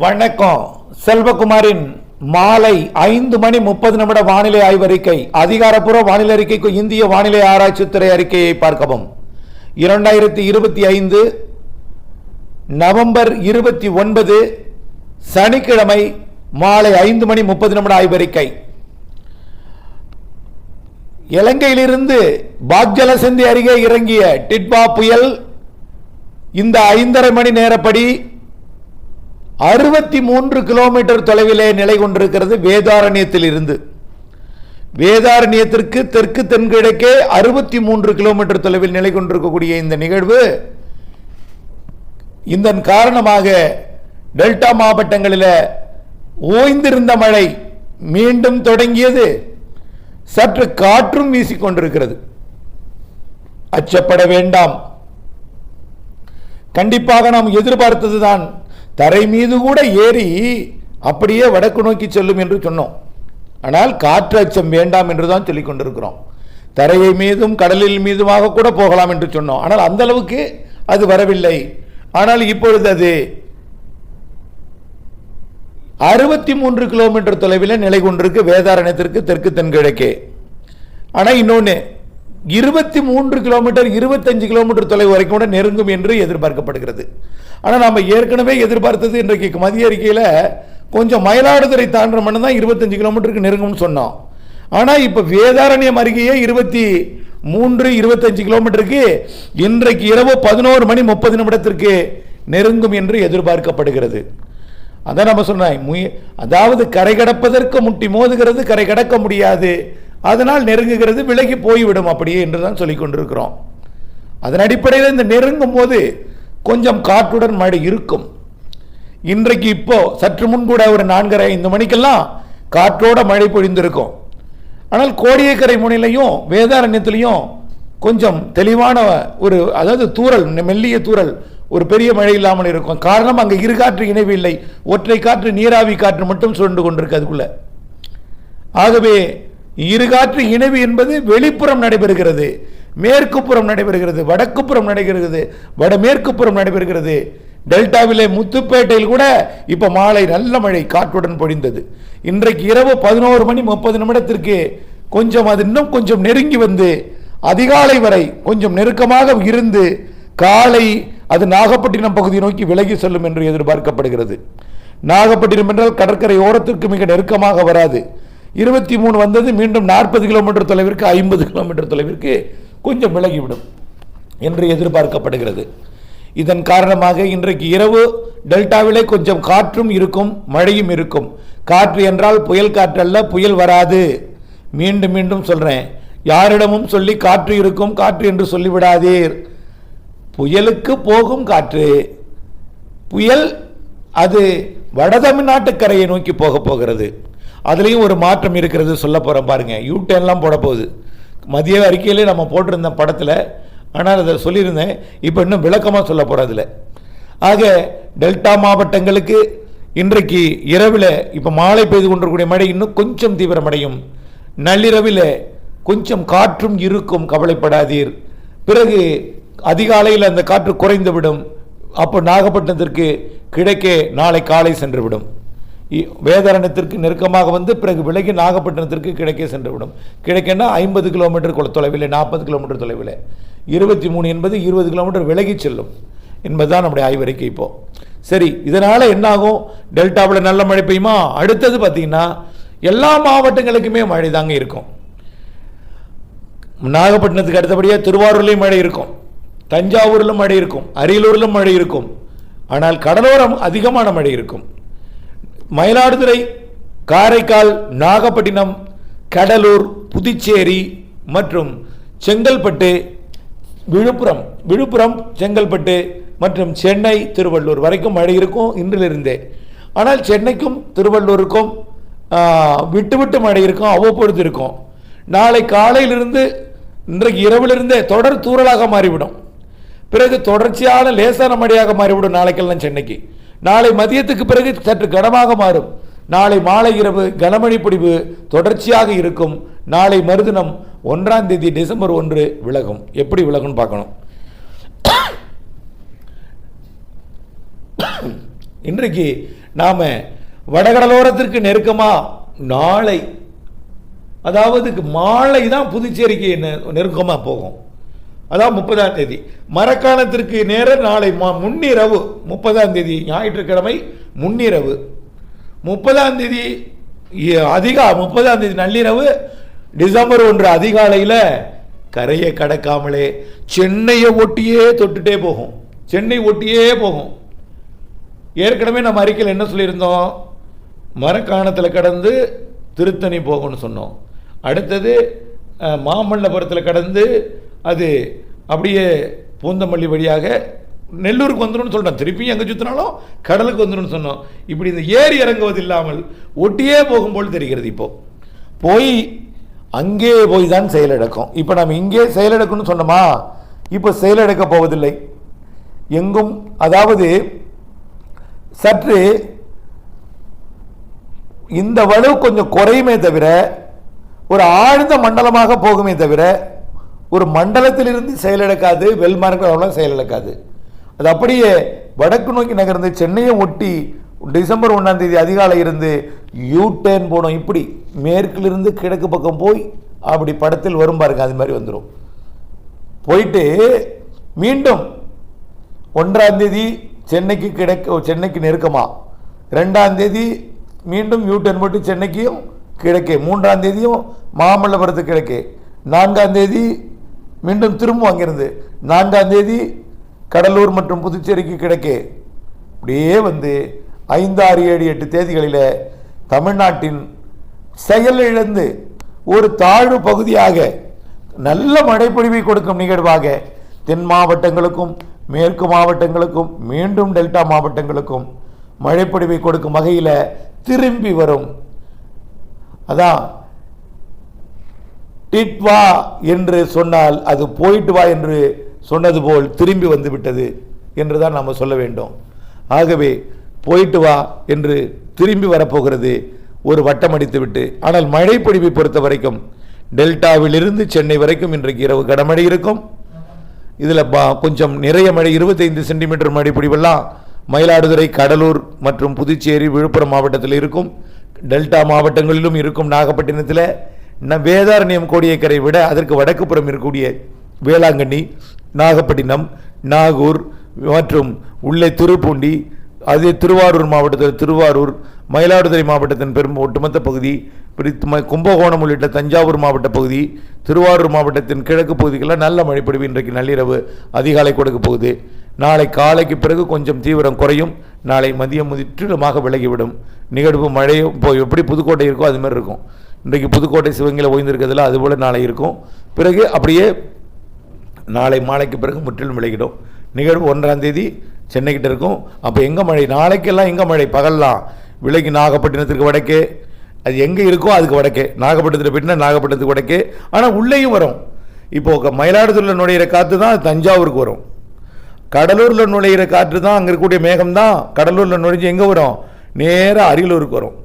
வணக்கம். செல்வகுமாரின் மாலை ஐந்து மணி முப்பது நிமிட வானிலை ஆய்வறிக்கை அதிகாரப்பூர்வ வானிலை அறிக்கைக்கு இந்திய வானிலை ஆராய்ச்சித்துறை அறிக்கையை பார்க்கவும். இரண்டாயிரத்தி இருபத்தி ஐந்து நவம்பர் இருபத்தி ஒன்பது சனிக்கிழமை மாலை ஐந்து மணி முப்பது நிமிட ஆய்வறிக்கை. இலங்கையிலிருந்து பாக்ஜலசந்தி அருகே இறங்கிய டிட்வா புயல் இந்த ஐந்தரை மணி நேரப்படி அறுபத்தி மூன்று கிலோமீட்டர் தொலைவிலே நிலை கொண்டிருக்கிறது வேதாரண்யத்தில் இருந்து வேதாரண்யத்திற்கு தெற்கு தென்கிழக்கே அறுபத்தி மூன்று கிலோமீட்டர் தொலைவில் நிலை கொண்டிருக்கக்கூடிய இந்த நிகழ்வு இதன் காரணமாக டெல்டா மாவட்டங்களில் ஓய்ந்திருந்த மழை மீண்டும் தொடங்கியது. சற்று காற்றும் வீசிக்கொண்டிருக்கிறது அச்சப்பட வேண்டாம். கண்டிப்பாக நாம் எதிர்பார்த்ததுதான் தரை மீது கூட ஏறி அப்படியே வடக்கு நோக்கி செல்லும் என்று சொன்னோம். ஆனால் காற்று அச்சம் வேண்டாம் என்று தான் சொல்லிக் கொண்டிருக்கிறோம். தரையை மீதும் கடலில் மீதுமாக கூட போகலாம் என்று சொன்னோம். ஆனால் அந்த அளவுக்கு அது வரவில்லை. ஆனால் இப்பொழுது அது அறுபத்தி மூன்று கிலோமீட்டர் தொலைவில் நிலை கொண்டிருக்கு. வேதாரணத்திற்கு தெற்கு தென்கிழக்கே. ஆனால் இன்னொன்று இருபத்தி மூன்று கிலோமீட்டர் இருபத்தஞ்சு கிலோமீட்டர் தொலைவு வரைக்கும் கூட நெருங்கும் என்று எதிர்பார்க்கப்படுகிறது. ஆனால் நாம் ஏற்கனவே எதிர்பார்த்தது இன்றைக்கு மதிய அறிக்கையில் கொஞ்சம் மயிலாடுதுறை தாண்டுற மட்டும் தான் இருபத்தஞ்சு கிலோமீட்டருக்கு நெருங்கும்னு சொன்னோம். ஆனால் இப்போ வேதாரண்யம் அருகேயே இருபத்தி மூன்று இருபத்தஞ்சு கிலோமீட்டருக்கு இன்றைக்கு இரவு பதினோரு மணி முப்பது நிமிடத்திற்கு நெருங்கும் என்று எதிர்பார்க்கப்படுகிறது. அதான் நம்ம சொன்னேன் முய அதாவது கரை கடப்பதற்கு முட்டி மோதுகிறது கரை கடக்க முடியாது. அதனால் நெருங்குகிறது விலகி போய்விடும் அப்படியே என்று தான் சொல்லி கொண்டிருக்கிறோம். அதன் அடிப்படையில் இந்த நெருங்கும் போது கொஞ்சம் காற்றுடன் மழை இருக்கும். இன்றைக்கு இப்போ சற்று முன் கூட ஒரு நான்கரை ஐந்து மணிக்கெல்லாம் காற்றோட மழை பொழிந்திருக்கும். ஆனால் கோடியக்கரை முனையிலையும் வேதாரண்யத்திலையும் கொஞ்சம் தெளிவான ஒரு அதாவது தூரல் மெல்லிய தூரல் ஒரு பெரிய மழை இல்லாமல் இருக்கும். காரணம் அங்கே இரு காற்று இணைவு இல்லை. ஒற்றை காற்று நீராவி காற்று மட்டும் சுழண்டு கொண்டிருக்கு அதுக்குள்ள. ஆகவே இருகாற்று இணைவு என்பது வெளிப்புறம் நடைபெறுகிறது மேற்கு புறம் நடைபெறுகிறது வடக்கு புறம் நடைபெறுகிறது வடமேற்கு புறம் நடைபெறுகிறது. டெல்டாவிலே முத்துப்பேட்டையில் கூட இப்போ மாலை நல்ல மழை காற்றுடன் பொழிந்தது. இன்றைக்கு இரவு பதினோரு மணி முப்பது நிமிடத்திற்கு கொஞ்சம் அது இன்னும் கொஞ்சம் நெருங்கி வந்து அதிகாலை வரை கொஞ்சம் நெருக்கமாக இருந்து காலை அது நாகப்பட்டினம் பகுதியை நோக்கி விலகி செல்லும் என்று எதிர்பார்க்கப்படுகிறது. நாகப்பட்டினம் என்றால் கடற்கரை ஓரத்திற்கு மிக நெருக்கமாக வராது. இருபத்தி மூணு வந்தது மீண்டும் நாற்பது கிலோமீட்டர் தொலைவிற்கு ஐம்பது கிலோமீட்டர் தொலைவிற்கு கொஞ்சம் விலகிவிடும் என்று எதிர்பார்க்கப்படுகிறது. இதன் காரணமாக இன்றைக்கு இரவு டெல்டாவிலே கொஞ்சம் காற்றும் இருக்கும் மழையும் இருக்கும். காற்று என்றால் புயல் காற்றல்ல புயல் வராது. மீண்டும் மீண்டும் சொல்கிறேன் யாரிடமும் சொல்லி காற்று இருக்கும் காற்று என்று சொல்லிவிடாதீர். புயலுக்கு போகும் காற்று புயல் அது வட தமிழ்நாட்டு கரையை நோக்கி போக போகிறது. அதுலேயும் ஒரு மாற்றம் இருக்கிறது சொல்ல போகிறோம் பாருங்கள் யூ டர்ன்லாம் போட போகுது. மதிய அறிக்கையிலே நம்ம போட்டிருந்த படத்தில் ஆனால் அதை சொல்லியிருந்தேன். இப்போ இன்னும் விளக்கமாக சொல்ல போகிறதில்ல ஆக டெல்டா மாவட்டங்களுக்கு இன்றைக்கு இரவில் இப்போ மாலை பெய்து கொண்டிருக்கூடிய மழை இன்னும் கொஞ்சம் தீவிரமடையும். நள்ளிரவில் கொஞ்சம் காற்றும் இருக்கும் கவலைப்படாதீர். பிறகு அதிகாலையில் அந்த காற்று குறைந்துவிடும். அப்போ நாகப்பட்டினத்திற்கு கிடைக்க நாளை காலை சென்றுவிடும். இ- வேதாரண்யத்திற்கு நெருக்கமாக வந்து பிறகு விலகி நாகப்பட்டினத்திற்கு கிழக்கே சென்றுவிடும். கிழக்கேன்னா ஐம்பது கிலோமீட்டர் தொலைவில் நாற்பது கிலோமீட்டர் தொலைவில். இருபத்தி மூணு என்பது இருபது கிலோமீட்டர் விலகி செல்லும் என்பதுதான் நம்முடைய ஆய்வறிக்கை இப்போ. சரி இதனால் என்னாகும்? டெல்டாவில் நல்ல மழை பெய்யுமா? அடுத்தது பார்த்தீங்கன்னா எல்லா மாவட்டங்களுக்குமே மழை தாங்க இருக்கும். நாகப்பட்டினத்துக்கு அடுத்தபடியாக திருவாரூர்லேயும் மழை இருக்கும். தஞ்சாவூரிலும் மழை இருக்கும். அரியலூரிலும் மழை இருக்கும். ஆனால் கடலோரம் அதிகமான மழை இருக்கும். மயிலாடுதுறை காரைக்கால் நாகப்பட்டினம் கடலூர் புதுச்சேரி மற்றும் செங்கல்பட்டு விழுப்புரம் விழுப்புரம் செங்கல்பட்டு மற்றும் சென்னை திருவள்ளூர் வரைக்கும் மழை இருக்கும் இன்றிலிருந்தே. ஆனால் சென்னைக்கும் திருவள்ளூருக்கும் விட்டு விட்டு மழை இருக்கும் அவ்வப்பொழுது இருக்கும். நாளை காலையிலிருந்து இன்றைக்கு இரவிலிருந்தே தொடர் தூறலாக மாறிவிடும். பிறகு தொடர்ச்சியான லேசான மழையாக மாறிவிடும் நாளைக்கெல்லாம் சென்னைக்கு. நாளை மதியத்துக்கு பிறகு சற்று கனமாக மாறும். நாளை மாலை இரவு கனமழை பொழிவு தொடர்ச்சியாக இருக்கும். நாளை மறுதினம் ஒன்றாம் தேதி டிசம்பர் ஒன்று விலகும். எப்படி விலகும்னு பார்க்கணும். இன்றைக்கு நாம் வடகடலோரத்திற்கு நெருக்கமா நாளை அதாவது மாலை தான் புதுச்சேரிக்கு நெருக்கமாக போகும். அதான் முப்பதாம் தேதி. மரக்காலத்திற்கு நேர நாளை மா- முன்னிரவு முப்பதாம் தேதி ஞாயிற்றுக்கிழமை முன்னிரவு. முப்பதாம் தேதி அதிகா முப்பதாம் தேதி நள்ளிரவு டிசம்பர் ஒன்று அதிகாலையில் கரையை கடக்காமலே சென்னையை ஒட்டியே தொட்டுட்டே போகும். சென்னை ஒட்டியே போகும். ஏற்கனவே நம்ம அறிக்கையில் என்ன சொல்லியிருந்தோம்? மரக்காணத்தில் கடந்து திருத்தணி போகும்னு சொன்னோம். அடுத்தது மாமல்லபுரத்தில் கடந்து அது அப்படியே பூந்தமல்லி வழியாக நெல்லூருக்கு வந்துடும் சொல்கிறோம் திருப்பியும் எங்கே சுற்றினாலும் கடலுக்கு வந்துடும் சொன்னோம் இப்படி இந்த ஏறி இறங்குவது இல்லாமல் ஒட்டியே போகும்போல் தெரிகிறது இப்போது போய் அங்கே போய் தான் செயலடக்கும். இப்போ நம்ம இங்கே செயலிழக்கும்னு சொன்னோமா? இப்போ செயலடக்கப் போவதில்லை. எங்கும் அதாவது சற்று இந்த வலு கொஞ்சம் குறையுமே தவிர ஒரு ஆழ்ந்த மண்டலமாக போகுமே தவிர ஒரு மண்டலத்திலிருந்து செயலிழக்காது வெல்மார்க்கம் செயலிழக்காது. அது அப்படியே வடக்கு நோக்கி நகர்ந்து சென்னையை ஒட்டி டிசம்பர் ஒன்றாம் தேதி அதிகாலை இருந்து யூ டேர்ன் போனோம். இப்படி மேற்கிலிருந்து கிழக்கு பக்கம் போய் அப்படி படத்தில் வரும் பாருங்க அது மாதிரி வந்துடும் போயிட்டு மீண்டும் ஒன்றாம் தேதி சென்னைக்கு கிழக்கு சென்னைக்கு நெருக்கமா? ரெண்டாம் தேதி மீண்டும் டேர்ன் போட்டு சென்னைக்கும் கிழக்கே மூன்றாம் தேதியும் மாமல்லபுரத்துக்கு கிழக்கே நான்காம் தேதி மீண்டும் திரும்பும் அங்கிருந்து நான்காம் தேதி கடலூர் மற்றும் புதுச்சேரிக்கு கிழக்கே. அப்படியே வந்து ஐந்து ஆறு ஏழு எட்டு தேதிகளில் தமிழ்நாட்டின் செயலிழந்து ஒரு தாழ்வு பகுதியாக நல்ல மழைப்பொழிவை கொடுக்கும் நிகழ்வாக தென் மாவட்டங்களுக்கும் மேற்கு மாவட்டங்களுக்கும் மீண்டும் டெல்டா மாவட்டங்களுக்கும் மழைப்பொழிவை கொடுக்கும் வகையில் திரும்பி வரும். அதான் டிட் வா என்று சொன்னால் அது போயிட்டு வா என்று சொன்னது போல் திரும்பி வந்துவிட்டது என்று தான் நாம் சொல்ல வேண்டும். ஆகவே போயிட்டு வா என்று திரும்பி வரப்போகிறது ஒரு வட்டம் அடித்துவிட்டு. ஆனால் மழை பொறுத்த வரைக்கும் டெல்டாவிலிருந்து சென்னை வரைக்கும் இன்றைக்கு இரவு கடமழை இருக்கும். இதில் கொஞ்சம் நிறைய மழை இருபத்தைந்து சென்டிமீட்டர் மழைப்பொழிவெல்லாம் மயிலாடுதுறை கடலூர் மற்றும் புதுச்சேரி விழுப்புரம் மாவட்டத்தில் இருக்கும். டெல்டா மாவட்டங்களிலும் இருக்கும். நாகப்பட்டினத்தில் நம் வேதாரண்யம் கோடியக்கரை விட அதற்கு வடக்கு புறம் இருக்கக்கூடிய வேளாங்கண்ணி நாகப்பட்டினம் நாகூர் மற்றும் உள்ளே திருப்பூண்டி அதே திருவாரூர் மாவட்டத்தில் திருவாரூர் மயிலாடுதுறை மாவட்டத்தின் பெரும் ஒட்டுமொத்த பகுதி ம- கும்பகோணம் உள்ளிட்ட தஞ்சாவூர் மாவட்ட பகுதி திருவாரூர் மாவட்டத்தின் கிழக்கு பகுதிகளில் நல்ல மழைப்பொழிவு இன்றைக்கு நள்ளிரவு அதிகாலை கொடுக்க போகுது. நாளை காலைக்கு பிறகு கொஞ்சம் தீவிரம் குறையும். நாளை மதியம் முற்றிலுமாக விலகிவிடும். நிகழ்வு மழையும் இப்போ எப்படி புதுக்கோட்டை இருக்கோ அது மாதிரி இருக்கும். இன்றைக்கு புதுக்கோட்டை சிவகங்கையில் ஓய்ந்திருக்கிறதுல அதுபோல் நாளை இருக்கும். பிறகு அப்படியே நாளை மாலைக்கு பிறகு முற்றிலும் விளையிடும் நிகழ்வு ஒன்றாம் தேதி சென்னைக்கிட்ட இருக்கும். அப்போ எங்கே மழை? நாளைக்கெல்லாம் எங்கே மழை? பகல்லாம். விலைக்கு நாகப்பட்டினத்திற்கு வடக்கே. அது எங்கே இருக்கோ அதுக்கு வடக்கே. நாகப்பட்டினத்தில் போயிட்டுனா நாகப்பட்டினத்துக்கு வடக்கே. ஆனால் உள்ளேயும் வரும். இப்போது மயிலாடுதுறையில் நுழையிற காற்று தான் தஞ்சாவூருக்கு வரும். கடலூரில் நுழையிற காற்று தான் அங்கே இருக்கக்கூடிய மேகம் தான் கடலூரில் நுழைஞ்சு எங்கே வரும்? நேராக அரியலூருக்கு வரும்.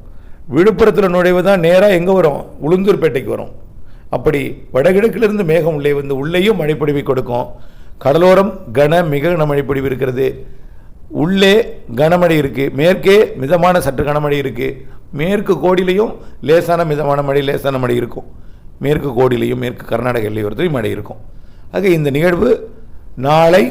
விழுப்புரத்தில் நுழைவு தான் நேராக எங்கே வரும்? உளுந்தூர்பேட்டைக்கு வரும். அப்படி வடகிழக்கிலிருந்து மேகம் உள்ளே வந்து உள்ளேயும் மழைப்பொழிவை கொடுக்கும். கடலோரம் கன மிக கனமழைப்பொழிவு இருக்கிறது. உள்ளே கனமழை இருக்குது மேற்கே மிதமான சற்று கனமழை இருக்குது மேற்கு கோடியிலையும் லேசான மிதமான மழை லேசான மழை இருக்கும். மேற்கு கோடியிலையும் மேற்கு கர்நாடக எல்லையோரத்திலையும் மழை இருக்கும். ஆக இந்த நிகழ்வு நாளை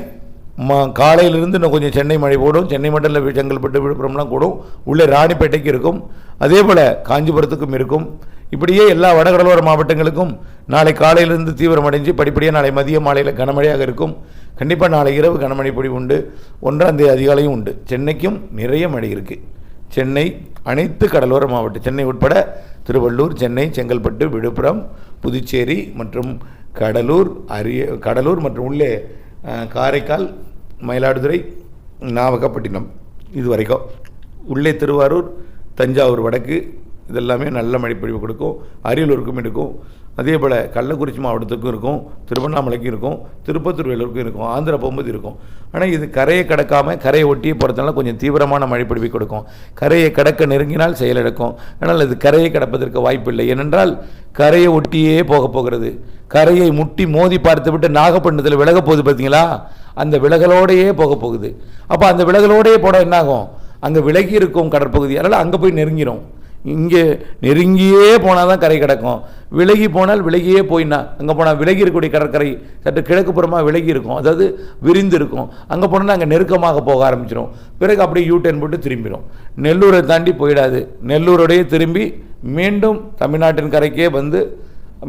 மா காலையிலிருந்து இன்னும் கொஞ்சம் சென்னை மழை போடும். சென்னை மட்டும் செங்கல்பட்டு விழுப்புரம்லாம் கூடும். உள்ளே ராணிப்பேட்டைக்கு இருக்கும். அதே போல் காஞ்சிபுரத்துக்கும் இருக்கும். இப்படியே எல்லா வடகடலோர மாவட்டங்களுக்கும் நாளை காலையிலிருந்து தீவிரமடைஞ்சு படிப்படியாக நாளை மதிய மாலையில் கனமழையாக இருக்கும். கண்டிப்பாக நாளை இரவு கனமழை பொழிவு உண்டு. ஒன்றாம் தேதி அதிகாலையும் உண்டு. சென்னைக்கும் நிறைய மழை இருக்குது சென்னை அனைத்து கடலோர மாவட்டம் சென்னை உட்பட திருவள்ளூர் சென்னை செங்கல்பட்டு விழுப்புரம் புதுச்சேரி மற்றும் கடலூர் அரிய கடலூர் மற்றும் உள்ளே காரைக்கால் மயிலாடுதுறை நாகப்பட்டினம் இது வரைக்கும் உள்ளே திருவாரூர் தஞ்சாவூர் வடக்கு இதெல்லாமே நல்ல மழைப்பொழிவு கொடுக்கும். அரியலூருக்கும் எடுக்கும். அதே போல் கள்ளக்குறிச்சி மாவட்டத்துக்கும் இருக்கும் திருவண்ணாமலைக்கும் இருக்கும் திருப்பத்தூர் வேலூருக்கும் இருக்கும் ஆந்திரா போகும்போது இருக்கும். ஆனால் இது கரையை கடக்காமல் கரையை ஒட்டியே போகிறதுனால கொஞ்சம் தீவிரமான மழைப்பொழிவை கொடுக்கும். கரையை கடக்க நெருங்கினால் செயலிழக்கும் ஆனால் அது கரையை கடப்பதற்கு வாய்ப்பில்லை. ஏனென்றால் கரையை ஒட்டியே போக போகிறது. கரையை முட்டி மோதி பார்த்து விட்டு நாகப்பட்டினத்தில் விலக போகுது பார்த்தீங்களா? அந்த விலகலோடையே போக போகுது. அப்போ அந்த விலகலோடையே போட என்னாகும்? அங்கே விலகி இருக்கும் கடற்பகுதி. அதனால் அங்கே போய் நெருங்கிடும் இங்கே நெருங்கியே போனால் தான் கரை கிடக்கும். விலகி போனால் விலகியே போயினா அங்கே போனால் விலகி இருக்கக்கூடிய கடற்கரை சற்று கிழக்கு புறமாக விலகி இருக்கும் அதாவது விரிந்து இருக்கும் அங்கே போனால் அங்கே நெருக்கமாக போக ஆரம்பிச்சிடும் பிறகு அப்படியே யூ போட்டு திரும்பிடும் நெல்லூரை தாண்டி போயிடாது. நெல்லூரோடையே திரும்பி மீண்டும் தமிழ்நாட்டின் கரைக்கே வந்து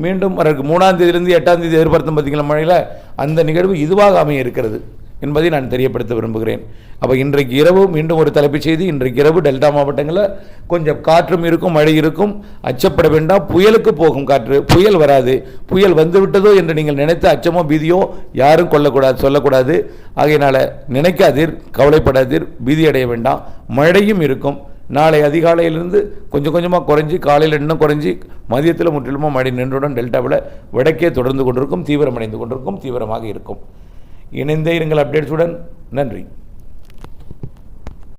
மீண்டும் வரக்கு மூணாம் தேதியிலேருந்து எட்டாம் தேதி எதிர்பார்த்தோம் பார்த்தீங்களா மழையில் அந்த நிகழ்வு இதுவாக அமைய இருக்கிறது. என்பதை நான் தெரியப்படுத்த விரும்புகிறேன். அப்போ இன்றைக்கு இரவு மீண்டும் ஒரு தலைப்புச் செய்தி. இன்றைக்கு இரவு டெல்டா மாவட்டங்களில் கொஞ்சம் காற்றும் இருக்கும் மழை இருக்கும். அச்சப்பட வேண்டாம். புயலுக்கு போகும் காற்று. புயல் வராது. புயல் வந்துவிட்டதோ என்று நீங்கள் நினைத்த அச்சமோ பீதியோ யாரும் கொள்ளக்கூடாது சொல்லக்கூடாது. ஆகையினால் நினைக்காதீர் கவலைப்படாதீர். பீதி அடைய வேண்டாம். மழையும் இருக்கும். நாளை அதிகாலையிலிருந்து கொஞ்சம் கொஞ்சமாக குறைஞ்சி காலையில் இன்னும் குறைஞ்சி மதியத்தில் முற்றிலுமாக மழை நின்றுடன் டெல்டாவில் வடக்கே தொடர்ந்து கொண்டிருக்கும் தீவிரமடைந்து கொண்டிருக்கும் தீவிரமாக இருக்கும். இணைந்தே இருங்கள் அப்டேட்ஸுடன் நன்றி.